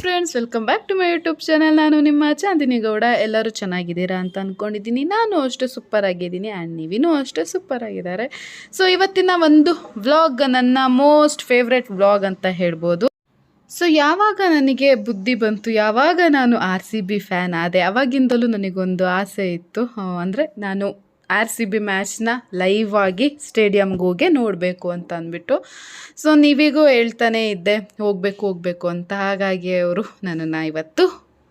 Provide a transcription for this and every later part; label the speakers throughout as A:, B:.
A: Friends welcome back to my YouTube channel ನಾನು ನಿಮ್ಮ ಚಾಂದಿನಿ ಗೌಡ. ಎಲ್ಲರೂ ಚೆನ್ನಾಗಿದ್ದೀರಾ ಅಂತ ಅಂದ್ಕೊಂಡಿದ್ದೀನಿ ನಾನು ಅಷ್ಟೇ ಸೂಪರ್ ಆಗಿದ್ದೀನಿ ಆ್ಯಂಡ್ ನೀವಿನೂ ಅಷ್ಟೇ ಸೂಪರ್ ಆಗಿದ್ದಾರೆ ಸೊ ಇವತ್ತಿನ ಒಂದು ವ್ಲಾಗ್ ನನ್ನ ಮೋಸ್ಟ್ ಫೇವ್ರೆಟ್ ವ್ಲಾಗ್ ಅಂತ ಹೇಳ್ಬೋದು. ಸೊ ಯಾವಾಗ ನನಗೆ ಬುದ್ಧಿ ಬಂತು, ಯಾವಾಗ ನಾನು ಆರ್ ಸಿ ಬಿ ಫ್ಯಾನ್ ಆದೆ, ಅವಾಗಿಂದಲೂ ನನಗೊಂದು ಆಸೆ ಇತ್ತು. ಅಂದರೆ ನಾನು ಆರ್ ಸಿ ಬಿ ಮ್ಯಾಚ್ನ ಲೈವ್ ಆಗಿ ಸ್ಟೇಡಿಯಮ್ಗೆ ಹೋಗಿ ನೋಡಬೇಕು ಅಂತ ಅಂದ್ಬಿಟ್ಟು ಸೊ ನೀವಿಗೂ ಹೇಳ್ತಾನೆ ಇದ್ದೆ, ಹೋಗಬೇಕು ಹೋಗಬೇಕು ಅಂತ. ಹಾಗಾಗಿ ಅವರು ನನ್ನನ್ನು ಇವತ್ತು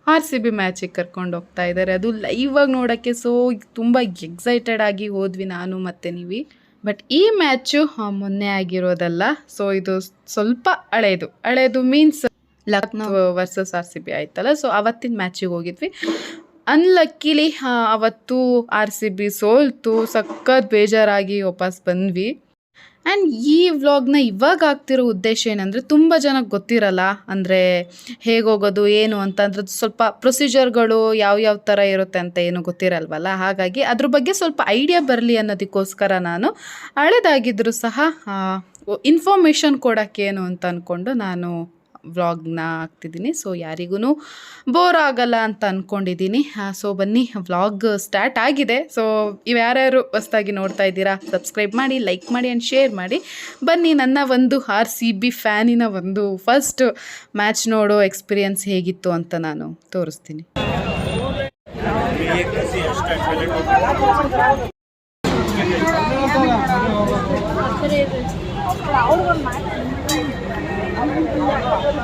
A: ಆರ್ ಸಿ ಬಿ ಮ್ಯಾಚಿಗೆ ಕರ್ಕೊಂಡು ಹೋಗ್ತಾ ಇದ್ದಾರೆ. ಅದು ಲೈವ್ ಆಗಿ ನೋಡೋಕ್ಕೆ ಸೊ ತುಂಬ ಎಕ್ಸೈಟೆಡ್ ಆಗಿ ಹೋದ್ವಿ ನಾನು ಮತ್ತು ನೀವಿ. ಬಟ್ ಈ ಮ್ಯಾಚು ಮೊನ್ನೆ ಆಗಿರೋದಲ್ಲ ಸೊ ಇದು ಸ್ವಲ್ಪ ಹಳೇದು. ಹಳೇದು means Lucknow versus R C B ಆಯ್ತಲ್ಲ ಸೊ ಅವತ್ತಿನ ಮ್ಯಾಚಿಗೆ ಹೋಗಿದ್ವಿ. ಅನ್ಲಕ್ಕಿಲಿ ಅವತ್ತು ಆರ್ ಸಿ ಬಿ ಸೋಲ್ತು, ಸಖತ್ ಬೇಜಾರಾಗಿ ವಾಪಸ್ ಬಂದ್ವಿ. ಆ್ಯಂಡ್ ಈ ವ್ಲಾಗ್ನ ಇವಾಗ ಆಗ್ತಿರೋ ಉದ್ದೇಶ ಏನಂದರೆ ತುಂಬ ಜನಕ್ಕೆ ಗೊತ್ತಿರಲ್ಲ, ಅಂದರೆ ಹೇಗೋಗೋದು, ಏನು ಅಂತ, ಅಂದ್ರೆ ಸ್ವಲ್ಪ ಪ್ರೊಸೀಜರ್ಗಳು ಯಾವ ಯಾವ ಥರ ಇರುತ್ತೆ ಅಂತ ಏನು ಗೊತ್ತಿರಲ್ವಲ್ಲ? ಹಾಗಾಗಿ ಅದ್ರ ಬಗ್ಗೆ ಸ್ವಲ್ಪ ಐಡಿಯಾ ಬರಲಿ ಅನ್ನೋದಕ್ಕೋಸ್ಕರ ನಾನು ಹಳೆದಾಗಿದ್ದರೂ ಸಹ ಇನ್ಫಾರ್ಮೇಷನ್ ಕೊಡೋಕ್ಕೇನು ಅಂತ ಅಂದ್ಕೊಂಡು ನಾನು ವ್ಲಾಗ್ನ ಹಾಕ್ತಿದ್ದೀನಿ. ಸೊ ಯಾರಿಗೂ ಬೋರ್ ಆಗಲ್ಲ ಅಂತ ಅಂದ್ಕೊಂಡಿದ್ದೀನಿ ಸೊ ಬನ್ನಿ, ವ್ಲಾಗ್ ಸ್ಟಾರ್ಟ್ ಆಗಿದೆ. ಸೊ ಇವು ಯಾರ್ಯಾರು ಹೊಸ್ದಾಗಿ ನೋಡ್ತಾ ಇದ್ದೀರಾ ಸಬ್ಸ್ಕ್ರೈಬ್ ಮಾಡಿ ಲೈಕ್ ಮಾಡಿ ಆ್ಯಂಡ್ ಶೇರ್ ಮಾಡಿ. ಬನ್ನಿ, ನನ್ನ ಒಂದು ಆರ್ ಸಿ ಬಿ ಫ್ಯಾನಿನ ಒಂದು ಫಸ್ಟ್ ಮ್ಯಾಚ್ ನೋಡೋ ಎಕ್ಸ್ಪೀರಿಯನ್ಸ್ ಹೇಗಿತ್ತು ಅಂತ ನಾನು ತೋರಿಸ್ತೀನಿ.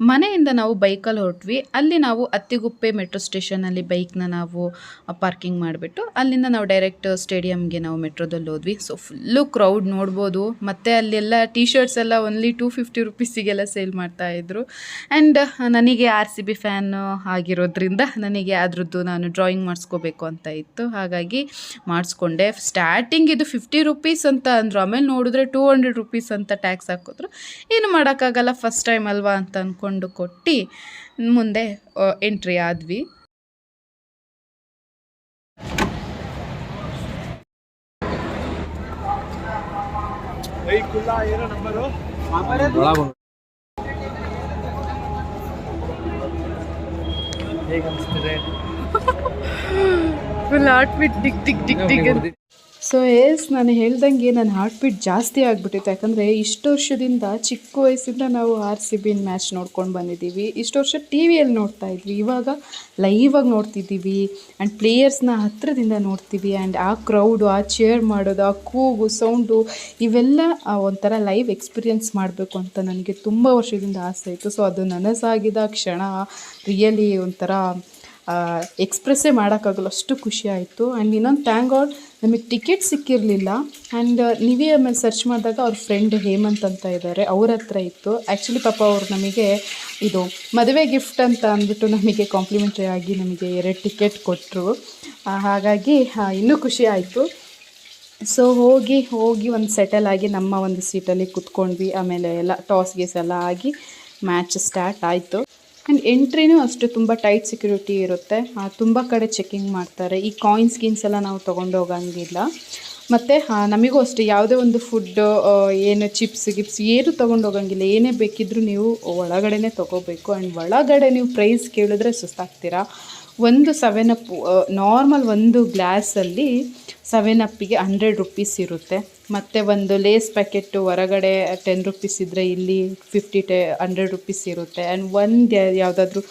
A: ಮನೆಯಿಂದ ನಾವು ಬೈಕಲ್ಲಿ ಹೊರಟ್ವಿ. ಅಲ್ಲಿ ನಾವು ಅತ್ತಿಗುಪ್ಪೆ ಮೆಟ್ರೋ ಸ್ಟೇಷನಲ್ಲಿ ಬೈಕ್ನ ನಾವು ಪಾರ್ಕಿಂಗ್ ಮಾಡಿಬಿಟ್ಟು ಅಲ್ಲಿಂದ ನಾವು ಡೈರೆಕ್ಟ್ ಸ್ಟೇಡಿಯಮ್ಗೆ ನಾವು ಮೆಟ್ರೋದಲ್ಲಿ ಹೋದ್ವಿ. ಸೊ ಫುಲ್ಲು ಕ್ರೌಡ್ ನೋಡ್ಬೋದು. ಮತ್ತು ಅಲ್ಲೆಲ್ಲ ಟೀ ಶರ್ಟ್ಸ್ ಎಲ್ಲ ಓನ್ಲಿ ಟೂ ಫಿಫ್ಟಿ ರುಪೀಸಿಗೆಲ್ಲ ಸೇಲ್ ಮಾಡ್ತಾಯಿದ್ರು ಆ್ಯಂಡ್ ನನಗೆ ಆರ್ ಸಿ ಬಿ ಫ್ಯಾನ್ ಆಗಿರೋದ್ರಿಂದ ನನಗೆ ಅದರದ್ದು ನಾನು ಡ್ರಾಯಿಂಗ್ ಮಾಡಿಸ್ಕೋಬೇಕು ಅಂತ ಇತ್ತು. ಹಾಗಾಗಿ ಮಾಡಿಸ್ಕೊಂಡೆ. ಸ್ಟಾರ್ಟಿಂಗ್ ಇದು ಫಿಫ್ಟಿ ರುಪೀಸ್ ಅಂತ ಅಂದರು. ಆಮೇಲೆ ನೋಡಿದ್ರೆ ಟೂ ಹಂಡ್ರೆಡ್ ರುಪೀಸ್ ಅಂತ ಟ್ಯಾಕ್ಸ್ ಹಾಕಿದ್ರು. ಏನು ಮಾಡೋಕ್ಕಾಗಲ್ಲ. ಫಸ್ಟ್ ಟೈಮ್ ಅಲ್ವಾ ಅಂತ ಅಂದ್ಕೊಂಡು ಕೊಟ್ಟು ಮುಂದೆ ಎಂಟ್ರಿ ಆದ್ವಿ. Full beat tick tick tick tick ಅಂತ. ಸೊ ಎಸ್ ನಾನು ಹೇಳ್ದಂಗೆ ನನ್ನ ಹಾರ್ಟ್ ಬೀಟ್ ಜಾಸ್ತಿ ಆಗಿಬಿಟ್ಟಿತ್ತು. ಯಾಕಂದರೆ ಇಷ್ಟು ವರ್ಷದಿಂದ ಚಿಕ್ಕ ವಯಸ್ಸಿಂದ ನಾವು ಆರ್ ಸಿ ಬಿನ ಮ್ಯಾಚ್ ನೋಡ್ಕೊಂಡು ಬಂದಿದ್ದೀವಿ. ಇಷ್ಟು ವರ್ಷ ಟಿ ವಿಯಲ್ಲಿ ನೋಡ್ತಾ ಇದ್ವಿ. ಇವಾಗ ಲೈವಾಗಿ ನೋಡ್ತಿದ್ದೀವಿ. ಆ್ಯಂಡ್ ಪ್ಲೇಯರ್ಸ್ನ ಹತ್ತಿರದಿಂದ ನೋಡ್ತೀವಿ. ಆ್ಯಂಡ್ ಆ ಕ್ರೌಡು ಆ ಚೇರ್ ಮಾಡೋದು, ಆ ಕೂಗು ಸೌಂಡು ಇವೆಲ್ಲ ಒಂಥರ ಲೈವ್ ಎಕ್ಸ್ಪೀರಿಯೆನ್ಸ್ ಮಾಡಬೇಕು ಅಂತ ನನಗೆ ತುಂಬ ವರ್ಷದಿಂದ ಆಸೆ ಇತ್ತು. ಸೊ ಅದು ನನಸಾಗಿದ ಕ್ಷಣ. ರಿಯಲಿ ಒಂಥರ ಎಕ್ಸ್ಪ್ರೆಸ್ಸೇ ಮಾಡೋಕ್ಕಾಗಲ್ಲ. ಅಷ್ಟು ಖುಷಿ ಆಯಿತು. ಆ್ಯಂಡ್ ಇನ್ನೊಂದು ಥ್ಯಾಂಕ್ ಗಾಡ್ ನಮಗೆ ಟಿಕೆಟ್ ಸಿಕ್ಕಿರಲಿಲ್ಲ. ಆ್ಯಂಡ್ ನೀವೇ ಆಮೇಲೆ ಸರ್ಚ್ ಮಾಡಿದಾಗ ಅವ್ರ ಫ್ರೆಂಡ್ ಹೇಮಂತ್ ಅಂತ ಇದ್ದಾರೆ ಅವ್ರ ಹತ್ರ ಇತ್ತು. ಆ್ಯಕ್ಚುಲಿ ಪಾಪ ಅವ್ರು ನಮಗೆ ಇದು ಮದುವೆ ಗಿಫ್ಟ್ ಅಂತ ಅಂದ್ಬಿಟ್ಟು ನಮಗೆ ಕಾಂಪ್ಲಿಮೆಂಟ್ರಿ ಆಗಿ ನಮಗೆ ಎರಡು ಟಿಕೆಟ್ ಕೊಟ್ಟರು ಹಾಗಾಗಿ ಇನ್ನೂ ಖುಷಿ ಆಯಿತು. ಸೊ ಹೋಗಿ ಹೋಗಿ ಒಂದು ಸೆಟಲ್ ಆಗಿ ನಮ್ಮ ಒಂದು ಸೀಟಲ್ಲಿ ಕುತ್ಕೊಂಡ್ವಿ. ಆಮೇಲೆ ಎಲ್ಲ ಟಾಸ್ ಗೀಸ್ ಎಲ್ಲ ಆಗಿ ಮ್ಯಾಚ್ ಸ್ಟಾರ್ಟ್ ಆಯಿತು. ಆ್ಯಂಡ್ ಎಂಟ್ರಿನೂ ಅಷ್ಟು ತುಂಬ ಟೈಟ್ ಸೆಕ್ಯೂರಿಟಿ ಇರುತ್ತೆ. ತುಂಬ ಕಡೆ ಚೆಕಿಂಗ್ ಮಾಡ್ತಾರೆ. ಈ ಕಾಯಿನ್ಸ್ ಗೀನ್ಸ್ ಎಲ್ಲ ನಾವು ತೊಗೊಂಡು ಹೋಗಂಗಿಲ್ಲ. ಮತ್ತು ನಮಗೂ ಅಷ್ಟೇ ಯಾವುದೇ ಒಂದು ಫುಡ್ ಏನು ಚಿಪ್ಸ್ ಗಿಪ್ಸ್ ಏನು ತೊಗೊಂಡು ಹೋಗಂಗಿಲ್ಲ. ಏನೇ ಬೇಕಿದ್ರೂ ನೀವು ಒಳಗಡೆನೇ ತೊಗೋಬೇಕು. ಆ್ಯಂಡ್ ಒಳಗಡೆ ನೀವು ಪ್ರೈಸ್ ಕೇಳಿದ್ರೆ ಸುಸ್ತಾಗ್ತೀರಾ? ಒಂದು ಸೆವೆನ್ ಅಪ್ ನಾರ್ಮಲ್ ಒಂದು ಗ್ಲಾಸಲ್ಲಿ ಸೆವೆನ್ ಅಪ್ಪಿಗೆ ಹಂಡ್ರೆಡ್ ರುಪೀಸ್ ಇರುತ್ತೆ. ಮತ್ತು ಒಂದು ಲೇಸ್ ಪ್ಯಾಕೆಟು ಹೊರಗಡೆ ಟೆನ್ ರುಪೀಸ್ ಇದ್ದರೆ ಇಲ್ಲಿ ಫಿಫ್ಟಿ ಟೆ ಹಂಡ್ರೆಡ್ ರುಪೀಸ್ ಇರುತ್ತೆ. ಆ್ಯಂಡ್ ಒಂದು ಯಾವುದಾದ್ರೂ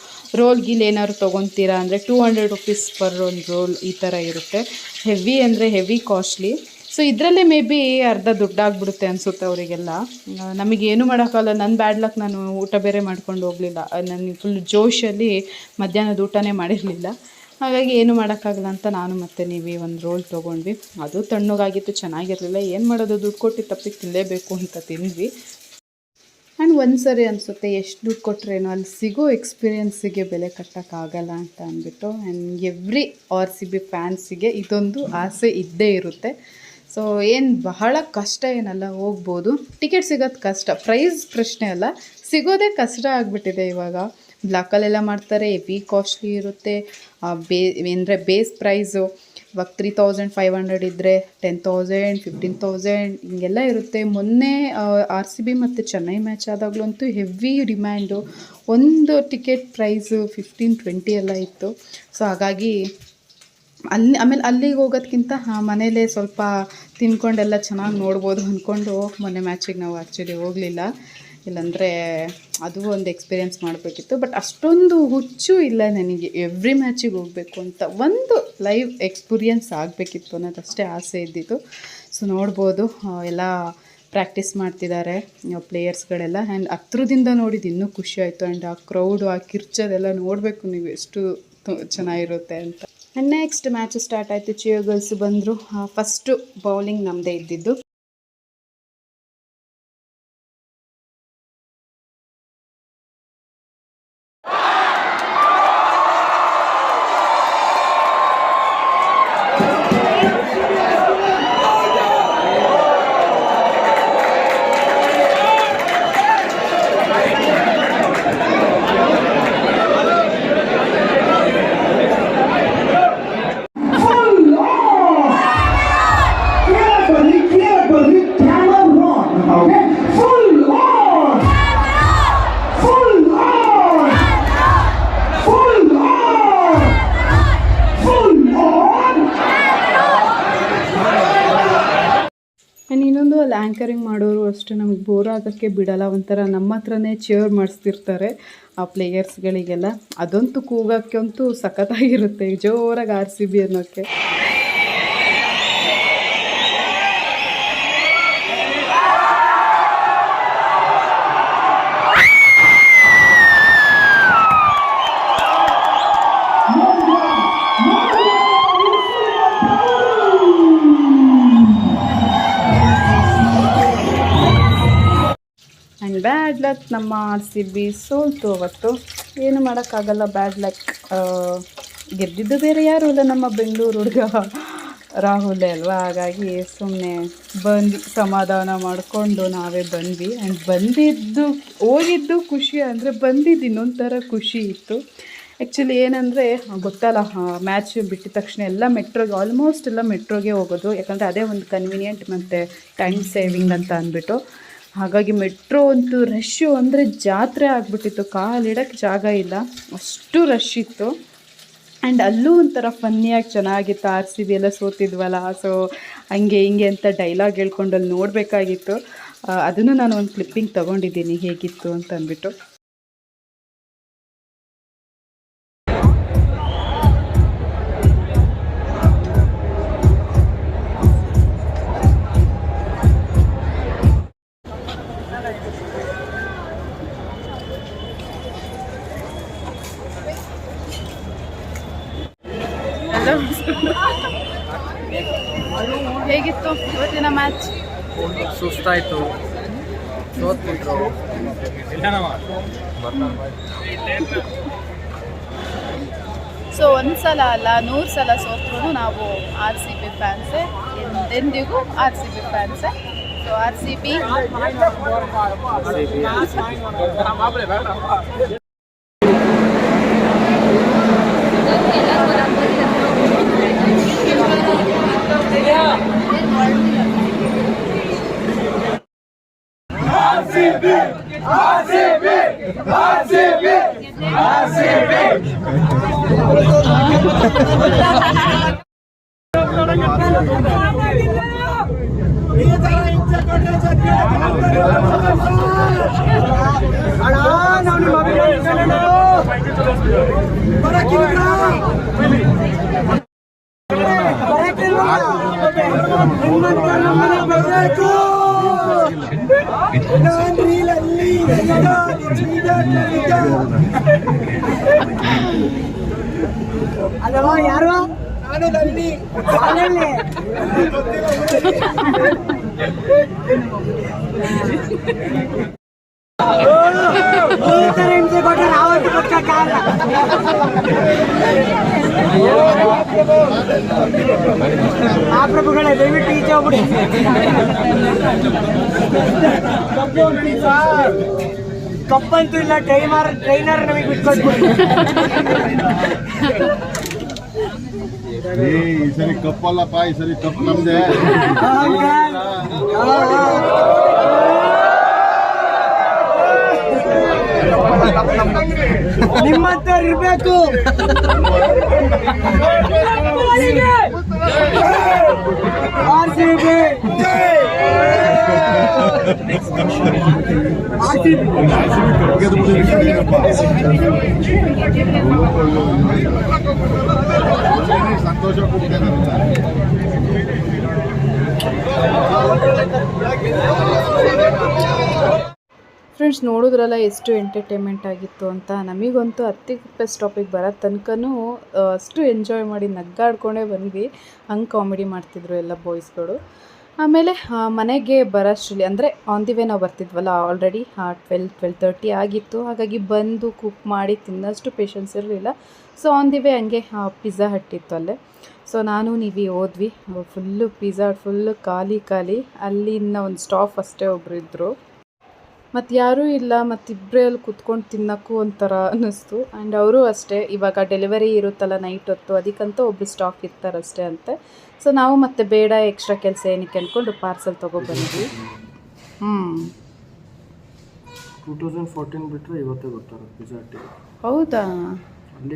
A: ರೋಲ್ ಗೀಲ್ ಏನಾದ್ರು ತೊಗೊತೀರಾ ಅಂದರೆ ಟೂ ಹಂಡ್ರೆಡ್ ರುಪೀಸ್ ಪರ್ ಒಂದು ರೋಲ್ ಈ ಥರ ಇರುತ್ತೆ. ಹೆವಿ ಅಂದರೆ ಹೆವಿ ಕಾಸ್ಟ್ಲಿ ಸೊ ಇದರಲ್ಲೇ ಮೇ ಬಿ ಅರ್ಧ ದುಡ್ಡಾಗ್ಬಿಡುತ್ತೆ ಅನಿಸುತ್ತೆ ಅವರಿಗೆಲ್ಲ. ನಮಗೇನು ಮಾಡೋಕ್ಕಲ್ಲ ನನ್ನ ಬ್ಯಾಡ್ ಲಕ್ ನಾನು ಊಟ ಬೇರೆ ಮಾಡ್ಕೊಂಡು ಹೋಗಲಿಲ್ಲ. ನನಗೆ ಫುಲ್ ಜೋಶಲ್ಲಿ ಮಧ್ಯಾಹ್ನದ ಊಟನೇ ಮಾಡಿರಲಿಲ್ಲ. ಹಾಗಾಗಿ ಏನು ಮಾಡೋಕ್ಕಾಗಲ್ಲ ಅಂತ ನಾನು ಮತ್ತು ನೀವು ಒಂದು ರೋಲ್ ತೊಗೊಂಡ್ವಿ. ಅದು ತಣ್ಣಗಾಗಿತ್ತು, ಚೆನ್ನಾಗಿರಲಿಲ್ಲ. ಏನು ಮಾಡೋದು? ದುಡ್ಡು ಕೊಟ್ಟು ತಪ್ಪಿಗೆ ತಿನ್ನಲೇಬೇಕು ಅಂತ ತಿಂದ್ವಿ. ಆ್ಯಂಡ್ ಒಂದು ಸರಿ ಅನಿಸುತ್ತೆ, ಎಷ್ಟು ದುಡ್ಡು ಕೊಟ್ರೇನೋ ಅಲ್ಲಿ ಸಿಗೋ ಎಕ್ಸ್ಪೀರಿಯನ್ಸಿಗೆ ಬೆಲೆ ಕಟ್ಟೋಕ್ಕಾಗಲ್ಲ ಅಂತ ಅಂದ್ಬಿಟ್ಟು and every R C B ಫ್ಯಾನ್ಸಿಗೆ ಇದೊಂದು ಆಸೆ ಇದ್ದೇ ಇರುತ್ತೆ. ಸೊ ಏನು ಬಹಳ ಕಷ್ಟ ಏನಲ್ಲ, ಹೋಗ್ಬೋದು. ಟಿಕೆಟ್ ಸಿಗೋದು ಕಷ್ಟ. ಪ್ರೈಸ್ ಪ್ರಶ್ನೆ ಅಲ್ಲ. ಸಿಗೋದೇ ಕಷ್ಟ ಆಗಿಬಿಟ್ಟಿದೆ ಇವಾಗ. ಬ್ಲಾಕಲ್ಲೆಲ್ಲ ಮಾಡ್ತಾರೆ ಹೆವಿ ಕಾಸ್ಟ್ಲಿ ಇರುತ್ತೆ. ಬೇ, ಅಂದರೆ ಬೇಸ್ ಪ್ರೈಸು ಇವಾಗ ತ್ರೀ ತೌಸಂಡ್ ಫೈವ್ ಹಂಡ್ರೆಡ್ ಇದ್ದರೆ ಟೆನ್ ತೌಸಂಡ್ ಫಿಫ್ಟೀನ್ ತೌಸಂಡ್ ಹಿಂಗೆಲ್ಲ ಇರುತ್ತೆ. ಮೊನ್ನೆ ಆರ್ ಸಿ ಬಿ ಮತ್ತು ಚೆನ್ನೈ ಮ್ಯಾಚ್ ಆದಾಗಲಂತೂ ಹೆವಿ ಡಿಮ್ಯಾಂಡು ಒಂದು ಟಿಕೆಟ್ ಪ್ರೈಸು ಫಿಫ್ಟೀನ್ ಟ್ವೆಂಟಿ ಎಲ್ಲ ಇತ್ತು. ಸೊ ಹಾಗಾಗಿ ಅಲ್ಲಿ, ಆಮೇಲೆ ಅಲ್ಲಿಗೆ ಹೋಗೋದ್ಕಿಂತ ಮನೆಯಲ್ಲೇ ಸ್ವಲ್ಪ ತಿನ್ಕೊಂಡೆಲ್ಲ ಚೆನ್ನಾಗಿ ನೋಡ್ಬೋದು ಅಂದ್ಕೊಂಡು ಮೊನ್ನೆ ಮ್ಯಾಚಿಗೆ ನಾವು ಆ್ಯಕ್ಚುಲಿ ಹೋಗಲಿಲ್ಲ. ಇಲ್ಲಾಂದರೆ ಅದು ಒಂದು ಎಕ್ಸ್ಪೀರಿಯೆನ್ಸ್ ಮಾಡಬೇಕಿತ್ತು. ಬಟ್ ಅಷ್ಟೊಂದು ಹುಚ್ಚು ಇಲ್ಲ ನನಗೆ. ಎವ್ರಿ ಮ್ಯಾಚಿಗೆ ಹೋಗಬೇಕು ಅಂತ ಒಂದು ಲೈವ್ ಎಕ್ಸ್ಪೀರಿಯೆನ್ಸ್ ಆಗಬೇಕಿತ್ತು ಅನ್ನೋದಷ್ಟೇ ಆಸೆ ಇದ್ದಿತ್ತು ಸೊ ನೋಡ್ಬೋದು ಎಲ್ಲ ಪ್ರಾಕ್ಟೀಸ್ ಮಾಡ್ತಿದ್ದಾರೆ ಪ್ಲೇಯರ್ಸ್ಗಳೆಲ್ಲ ಆ್ಯಂಡ್ ಹತ್ರದಿಂದ ನೋಡಿದ್ದು ಇನ್ನೂ ಖುಷಿ ಆಯಿತು. ಆ್ಯಂಡ್ ಆ ಕ್ರೌಡು ಆ ಕಿರ್ಚದೆಲ್ಲ ನೋಡಬೇಕು ನೀವು, ಎಷ್ಟು ಚೆನ್ನಾಗಿರುತ್ತೆ ಅಂತ. ನೆಕ್ಸ್ಟ್ ಮ್ಯಾಚ್ ಸ್ಟಾರ್ಟ್ ಆಯಿತು. ಚಿಯೋ ಗರ್ಲ್ಸ್ ಬಂದರು. ಫಸ್ಟು ಬೌಲಿಂಗ್ ನಮ್ಮದೇ ಇದ್ದಿದ್ದು. ಅಲ್ಲಿ ಆ್ಯಂಕರಿಂಗ್ ಮಾಡೋರು ಅಷ್ಟೇ, ನಮಗೆ ಬೋರ್ ಆಗೋಕ್ಕೆ ಬಿಡಲ್ಲ, ಒಂಥರ ನಮ್ಮ ಹತ್ರನೇ ಚೇರ್ ಮಾಡಿಸ್ತಿರ್ತಾರೆ ಆ ಪ್ಲೇಯರ್ಸ್ಗಳಿಗೆಲ್ಲ ಅದಂತೂ ಕೂಗೋಕ್ಕೆ ಅಂತೂ ಸಖತ್ತಾಗಿರುತ್ತೆ, ಜೋರಾಗಿ ಆರ್ ಸಿ ಬಿ ಅನ್ನೋಕ್ಕೆ. ನಮ್ಮ ಆರ್ ಸಿ ಬಿ ಸೋಲ್ತು ಅವತ್ತು. ಏನು ಮಾಡೋಕ್ಕಾಗಲ್ಲ, ಬ್ಯಾಡ್ ಲಕ್. ಗೆದ್ದಿದ್ದು ಬೇರೆ ಯಾರೂ ಇಲ್ಲ ನಮ್ಮ ಬೆಂಗಳೂರು ಹುಡುಗ ರಾಹುಲ್ ಅಲ್ವಾ? ಹಾಗಾಗಿ ಸುಮ್ಮನೆ ಬಂದು ಸಮಾಧಾನ ಮಾಡಿಕೊಂಡು ನಾವೇ ಬಂದ್ವಿ. ಆ್ಯಂಡ್ ಬಂದಿದ್ದು ಹೋಗಿದ್ದು ಖುಷಿ ಅಂದರೆ ಬಂದಿದ್ದು ಇನ್ನೊಂಥರ ಖುಷಿ ಇತ್ತು. ಆ್ಯಕ್ಚುಲಿ ಏನಂದರೆ, ಗೊತ್ತಲ್ಲ ಮ್ಯಾಚ್ ಬಿಟ್ಟಿದ ತಕ್ಷಣ ಎಲ್ಲ ಮೆಟ್ರೋಗೆ ಆಲ್ಮೋಸ್ಟ್ ಎಲ್ಲ ಮೆಟ್ರೋಗೆ ಹೋಗೋದು. ಯಾಕಂದರೆ ಅದೇ ಒಂದು ಕನ್ವೀನಿಯೆಂಟ್ ಮತ್ತು ಟೈಮ್ ಸೇವಿಂಗ್ ಅಂತ ಅಂದ್ಬಿಟ್ಟು. ಹಾಗಾಗಿ ಮೆಟ್ರೋ ಅಂತೂ ರಶ್ಶು ಅಂದರೆ ಜಾತ್ರೆ ಆಗಿಬಿಟ್ಟಿತ್ತು. ಕಾಲಿಡಕ್ಕೆ ಜಾಗ ಇಲ್ಲ. ಅಷ್ಟು ರಶ್ ಇತ್ತು. ಆ್ಯಂಡ್ ಅಲ್ಲೂ ಒಂಥರ ಫನ್ನಿಯಾಗಿ ಚೆನ್ನಾಗಿತ್ತು. ಆರ್ ಸಿ ಬಿ ಎಲ್ಲ ಸೋತಿದ್ವಲ್ಲ. ಸೊ ಹಂಗೆ ಹಿಂಗೆ ಅಂತ ಡೈಲಾಗ್ ಹೇಳ್ಕೊಂಡು ಅಲ್ಲಿ ನೋಡಬೇಕಾಗಿತ್ತು. ಅದನ್ನು ನಾನು ಒಂದು ಕ್ಲಿಪ್ಪಿಂಗ್ ತೊಗೊಂಡಿದ್ದೀನಿ. ಹೇಗಿತ್ತು ಅಂತ ಅಂದ್ಬಿಟ್ಟು.
B: ಸುಸ್ತಾಯ್ತು. ಸೋತ್ಬಿಟ್ರು.
A: ಸೊ ಒಂದು ಸಲ ಅಲ್ಲ ನೂರು ಸಲ ಸೋತ್ರೂ ನಾವು ಆರ್ ಸಿ ಬಿ ಫ್ಯಾನ್ಸೇ ಎಂದೆಂದಿಗೂ R C B ಫ್ಯಾನ್ಸೆ so R C B Himmat karena mana berdekat.
C: ಅಲ್ಲವ ಯಾರು ನಾನು ನಲ್ಲಿ ಹಿಂಸೆ ಕೊಟ್ಟರೆ ನಾವಂತೂ ಆ ಪ್ರಭುಗಳೇ ದಯವಿಟ್ಟು ಈಚೆ ಹೋಗ್ಬಿಡಿ ಕಪ್ಪಂತೂ ಇಲ್ಲ ಟ್ರೈನರ್ ಟ್ರೈನರ್ ನಮಗೆ ಬಿಟ್ಕೊಟ್ಬಿಡಿ.
D: ಏ ಈ ಸರಿ ಕಪ್ಪಲ್ಲಪ್ಪ ಈ ಸರಿ ಕಪ್ ನಮ್ದೆ.
C: ನಿಮ್ಮಂತವ್ರು ಇರ್ಬೇಕು RCB.
D: ಸಂತೋಷ ಕೊಡ್ತೇನೆ
A: ಫ್ರೆಂಡ್ಸ್ ನೋಡಿದ್ರಲ್ಲ ಎಷ್ಟು ಎಂಟರ್ಟೈನ್ಮೆಂಟ್ ಆಗಿತ್ತು ಅಂತ. ನಮಗಂತೂ ಹತ್ತಿಗೆ ಸ್ಟಾಪಿಗೆ ಬರೋ ತನಕನೂ ಅಷ್ಟು ಎಂಜಾಯ್ ಮಾಡಿ ನಗ್ಗಾಡ್ಕೊಂಡೇ ಬಂದ್ವಿ. ಹಂಗೆ ಕಾಮಿಡಿ ಮಾಡ್ತಿದ್ರು ಎಲ್ಲ ಬಾಯ್ಸ್ಗಳು ಆಮೇಲೆ ಮನೆಗೆ ಬರೋಷ್ಟ್ರಲ್ಲಿ ಅಂದರೆ ಆನ್ ದಿ ವೇ ನಾವು ಬರ್ತಿದ್ವಲ್ಲ ಆಲ್ರೆಡಿ ಟ್ವೆಲ್ ಟ್ವೆಲ್ ತರ್ಟಿ ಆಗಿತ್ತು. ಹಾಗಾಗಿ ಬಂದು ಕುಕ್ ಮಾಡಿ ತಿನ್ನೋಷ್ಟು ಪೇಷನ್ಸ್ ಇರಲಿಲ್ಲ. ಸೊ ಆನ್ ದಿ ವೇ ಹಂಗೆ ಪಿಜ್ಜಾ ಹಟ್ಟಿತ್ತು ಅಲ್ಲೇ. ಸೊ ನಾನು, ನೀವಿ ಹೋದ್ವಿ. ಫುಲ್ಲು ಪಿಜ್ಜಾ ಫುಲ್ಲು ಖಾಲಿ ಖಾಲಿ. ಅಲ್ಲಿನ ಒಂದು ಸ್ಟಾಫ್ ಅಷ್ಟೇ ಒಬ್ಬರು ಇದ್ದರು ಮತ್ತು ಯಾರೂ ಇಲ್ಲ ಮತ್ತಿಬ್ಬರೇ ಅಲ್ಲಿ ಕುತ್ಕೊಂಡು ತಿನ್ನೋಕ್ಕೂ ಒಂಥರ ಅನ್ನಿಸ್ತು. ಆ್ಯಂಡ್ ಅವರು ಅಷ್ಟೇ ಇವಾಗ ಡೆಲಿವರಿ ಇರುತ್ತಲ್ಲ ನೈಟ್ ಹೊತ್ತು ಅದಕ್ಕಂತ ಒಬ್ಬರು ಸ್ಟಾಕ್ ಇರ್ತಾರಷ್ಟೇ ಅಂತೆ. ಸೊ ನಾವು ಮತ್ತೆ ಬೇಡ ಎಕ್ಸ್ಟ್ರಾ ಕೆಲಸ ಏನಕ್ಕೆ ಅಂದ್ಕೊಂಡು ಪಾರ್ಸಲ್ ತೊಗೊಬಂದ್ವಿ. ಹ್ಞೂ
B: ಟೂ ತೌಸಂಡ್ ಫೋರ್ಟೀನ್ ಬಿಟ್ಟರೆ ಇವತ್ತೇ ಬರ್ತಾರೆ ಪಿಜ್ಜಾ
A: ಹೌದಾ?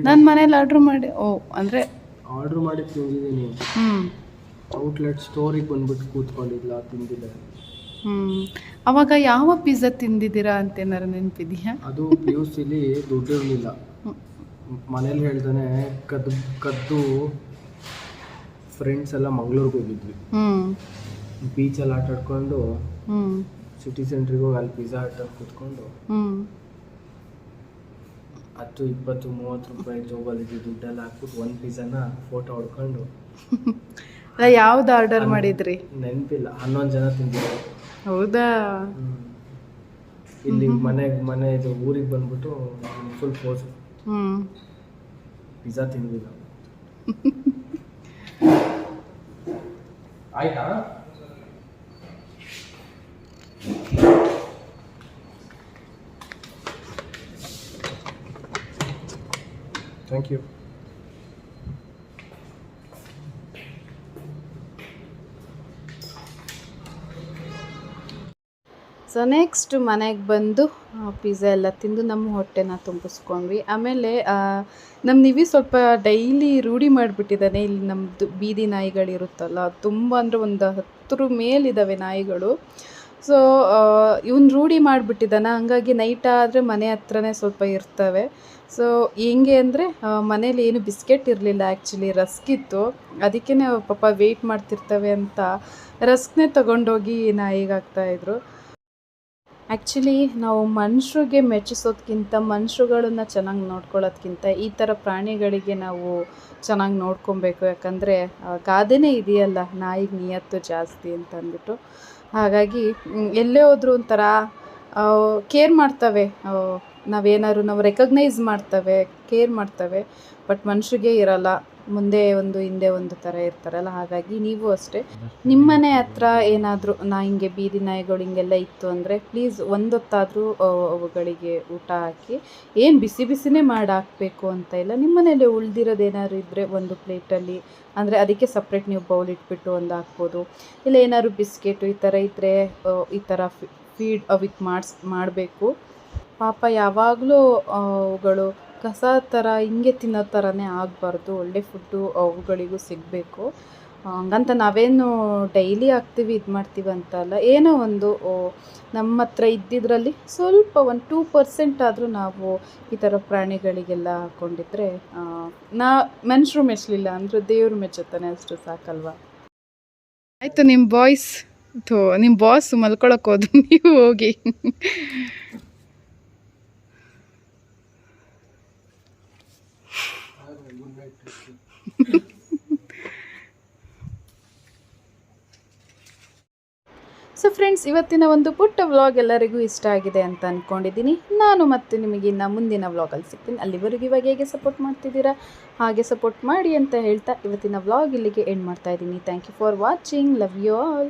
A: ನನ್ನ ಮನೇಲಿ ಆರ್ಡ್ರ್ ಮಾಡಿ ಓ ಅಂದರೆ
B: ಆರ್ಡ್ರ್ ಮಾಡಿ ತಿಂದಿದ್ದೀನಿ.
A: ಹ್ಞೂ
B: ಔಟ್ಲೆಟ್ ಸ್ಟೋರಿಗೆ ಬಂದ್ಬಿಟ್ಟು ಕೂತ್ಕೊಂಡಿಲ್ಲ ತಿಂದಿಲ್ಲ.
A: ಅವಾಗ ಯಾವ ಪಿಜ್ಜಾ ತಿಂದಿದ್ದೀರಾ ಅಂತ ಏನಾರು ನೆನಪಿದೆಯಾ?
B: ಅದು ಪಿ ಯು ಸಿಲಿ ದುಡ್ಡು ಇರಲಿಲ್ಲ. ಮನೇಲಿ ಹೇಳ್ತಾನೆ ಕದ್ದು ಕದ್ದು ಫ್ರೆಂಡ್ಸ್ ಎಲ್ಲ ಮಂಗ್ಳೂರ್ಗೆ ಹೋಗಿದ್ವಿ.
A: ಹ್ಞೂ
B: ಬೀಚಲ್ಲಿ ಆಟ ಆಡ್ಕೊಂಡು ಸಿಟಿ ಸೆಂಟ್ರಿಗೆ ಹೋಗಿ ಅಲ್ಲಿ ಪಿಜ್ಜಾ ಆಟ ಕುತ್ಕೊಂಡು ಹತ್ತು ಇಪ್ಪತ್ತು ಮೂವತ್ತು ರೂಪಾಯಿ ಜೋಬಲ್ಲಿದ್ದು ದುಡ್ಡೆಲ್ಲ ಹಾಕ್ಬಿಟ್ಟು ಒಂದು ಪಿಜ್ಜಾನ ಫೋಟೋ ಹೊಡ್ಕೊಂಡು
A: ಅಲ್ಲ ಯಾವ್ದು ಆರ್ಡರ್ ಮಾಡಿದ್ರಿ?
B: ನೆನಪಿಲ್ಲ. ಹನ್ನೊಂದು ಜನ ತಿಂದಿದ್ರು
A: ಹೌದಾ?
B: ಇಲ್ಲಿ ಮನೆಗೆ ಮನೆ ಇದು ಊರಿಗೆ ಬಂದ್ಬಿಟ್ಟು ಫುಲ್ ಫೋರ್ಸ್
A: ಹ್ಞೂ
B: ಪಿಜ್ಜಾ ತಿಂದಿಲ್ಲ. ಆಯ್ತಾ? ಥ್ಯಾಂಕ್ ಯು
A: ಸೊ ನೆಕ್ಸ್ಟ್ ಮನೆಗೆ ಬಂದು ಪಿಜ್ಜಾ ಎಲ್ಲ ತಿಂದು ನಮ್ಮ ಹೊಟ್ಟೆನ ತುಂಬಿಸ್ಕೊಂಡ್ವಿ. ಆಮೇಲೆ ನಮ್ಮ ನಿವಿ ಸ್ವಲ್ಪ ಡೈಲಿ ರೂಢಿ ಮಾಡಿಬಿಟ್ಟಿದ್ದಾನೆ. ಇಲ್ಲಿ ನಮ್ಮದು ಬೀದಿ ನಾಯಿಗಳಿರುತ್ತಲ್ಲ, ತುಂಬ ಅಂದರೆ ಒಂದು ಹತ್ತರ ಮೇಲಿದ್ದಾವೆ ನಾಯಿಗಳು. ಸೊ ಇವನು ರೂಢಿ ಮಾಡಿಬಿಟ್ಟಿದ್ದಾನೆ. ಹಂಗಾಗಿ ನೈಟ್ ಆದರೆ ಮನೆ ಹತ್ರನೇ ಸ್ವಲ್ಪ ಇರ್ತವೆ. ಸೊ ಹೆಂಗೆ ಅಂದರೆ ಮನೇಲಿ ಏನು ಬಿಸ್ಕೆಟ್ ಇರಲಿಲ್ಲ ಆ್ಯಕ್ಚುಲಿ ರಸ್ಕ್ ಇತ್ತು. ಅದಕ್ಕೇ ಪಾಪ ವೆಯ್ಟ್ ಮಾಡ್ತಿರ್ತವೆ ಅಂತ ರಸ್ಕ್ನೇ ತೊಗೊಂಡೋಗಿ ನಾಯಿಗೆ ಹಾಕ್ತಾಯಿದ್ರು ಆ್ಯಕ್ಚುಲಿ ನಾವು ಮನುಷ್ಯರಿಗೆ ಮೆಚ್ಚಿಸೋದಕ್ಕಿಂತ ಮನುಷ್ಯಗಳನ್ನ ಚೆನ್ನಾಗಿ ನೋಡ್ಕೊಳ್ಳೋದ್ಕಿಂತ ಈ ಥರ ಪ್ರಾಣಿಗಳಿಗೆ ನಾವು ಚೆನ್ನಾಗಿ ನೋಡ್ಕೊಬೇಕು. ಯಾಕಂದರೆ ಗಾದೆನೇ ಇದೆಯಲ್ಲ, ನಾಯಿಗೆ ನಿಯತ್ತು ಜಾಸ್ತಿ ಅಂತ ಅಂದ್ಬಿಟ್ಟು. ಹಾಗಾಗಿ ಎಲ್ಲೇ ಹೋದರೂ ಒಂಥರ ಕೇರ್ ಮಾಡ್ತವೆ. ನಾವೇನಾದ್ರು ನಾವು ರೆಕಗ್ನೈಸ್ ಮಾಡ್ತವೆ, ಕೇರ್ ಮಾಡ್ತವೆ. ಬಟ್ ಮನುಷ್ಯರಿಗೆ ಇರಲ್ಲ. ಮುಂದೆ ಒಂದು ಹಿಂದೆ ಒಂದು ಥರ ಇರ್ತಾರಲ್ಲ ಹಾಗಾಗಿ ನೀವು ಅಷ್ಟೇ. ನಿಮ್ಮನೆ ಹತ್ರ ಏನಾದರೂ ನಾ ಹಿಂಗೆ ಬೀದಿ ನಾಯಿಗಳು ಹಿಂಗೆಲ್ಲ ಇತ್ತು ಅಂದರೆ ಪ್ಲೀಸ್ ಒಂದೊತ್ತಾದರೂ ಅವುಗಳಿಗೆ ಊಟ ಹಾಕಿ ಏನು ಬಿಸಿ ಬಿಸಿನೇ ಮಾಡಿ ಹಾಕಬೇಕು ಅಂತ ಇಲ್ಲ. ನಿಮ್ಮನೇಲಿ ಉಳ್ದಿರೋದು ಏನಾದ್ರು ಇದ್ದರೆ ಒಂದು ಪ್ಲೇಟಲ್ಲಿ ಅಂದರೆ ಅದಕ್ಕೆ ಸಪ್ರೇಟ್ ನೀವು ಬೌಲ್ ಇಟ್ಬಿಟ್ಟು ಒಂದು ಹಾಕ್ಬೋದು. ಇಲ್ಲ ಏನಾದ್ರು ಬಿಸ್ಕೆಟು ಈ ಥರ ಇದ್ದರೆ ಈ ಥರ ಫೀಡ್ ಅವಿಕ್ ಮಾಡಿಸ್ ಮಾಡಬೇಕು. ಪಾಪ ಯಾವಾಗಲೂ ಅವುಗಳು ಕಸ ಥರ, ಹಿಂಗೆ ತಿನ್ನೋ ಥರನೇ ಆಗಬಾರ್ದು. ಒಳ್ಳೆ ಫುಡ್ಡು ಅವುಗಳಿಗೂ ಸಿಗಬೇಕು. ಹಂಗಂತ ನಾವೇನು ಡೈಲಿ ಹಾಕ್ತೀವಿ, ಇದು ಮಾಡ್ತೀವಿ ಅಂತ ಅಲ್ಲ. ಏನೋ ಒಂದು ನಮ್ಮ ಹತ್ರ ಇದ್ದಿದ್ರಲ್ಲಿ ಸ್ವಲ್ಪ ಒಂದು ಟೂ ಪರ್ಸೆಂಟ್ ಆದರೂ ನಾವು ಈ ಥರ ಪ್ರಾಣಿಗಳಿಗೆಲ್ಲ ಹಾಕ್ಕೊಂಡಿದ್ರೆ ನಾ ಮನುಷ್ಯರು ಮೆಚ್ಚಲಿಲ್ಲ ಅಂದರೆ ದೇವರು ಮೆಚ್ಚುತ್ತಾನೆ, ಅಷ್ಟು ಸಾಕಲ್ವಾ? ಆಯಿತು ನಿಮ್ಮ ಬಾಯ್ಸ್ ಥೋ ನಿಮ್ಮ ಬಾಸ್ ಮಲ್ಕೊಳಕ್ಕೆ ಹೋದ್ರು, ನೀವು ಹೋಗಿ. ಸೊ ಫ್ರೆಂಡ್ಸ್ ಇವತ್ತಿನ ಒಂದು ಪುಟ್ಟ ವ್ಲಾಗ್ ಎಲ್ಲರಿಗೂ ಇಷ್ಟ ಆಗಿದೆ ಅಂತ ಅಂದ್ಕೊಂಡಿದ್ದೀನಿ ನಾನು ಮತ್ತೆ ನಿಮಗೆ ಇನ್ನು ಮುಂದಿನ ವ್ಲಾಗಲ್ಲಿ ಸಿಗ್ತೀನಿ. ಅಲ್ಲಿವರೆಗೂ ಇವಾಗ ಹೇಗೆ ಸಪೋರ್ಟ್ ಮಾಡ್ತಿದ್ದೀರಾ? ಹಾಗೆ ಸಪೋರ್ಟ್ ಮಾಡಿ ಅಂತ ಹೇಳ್ತಾ ಇವತ್ತಿನ ವ್ಲಾಗ್ ಇಲ್ಲಿಗೆ ಎಂಡ್ ಮಾಡ್ತಾ ಇದ್ದೀನಿ. Thank you for watching love you all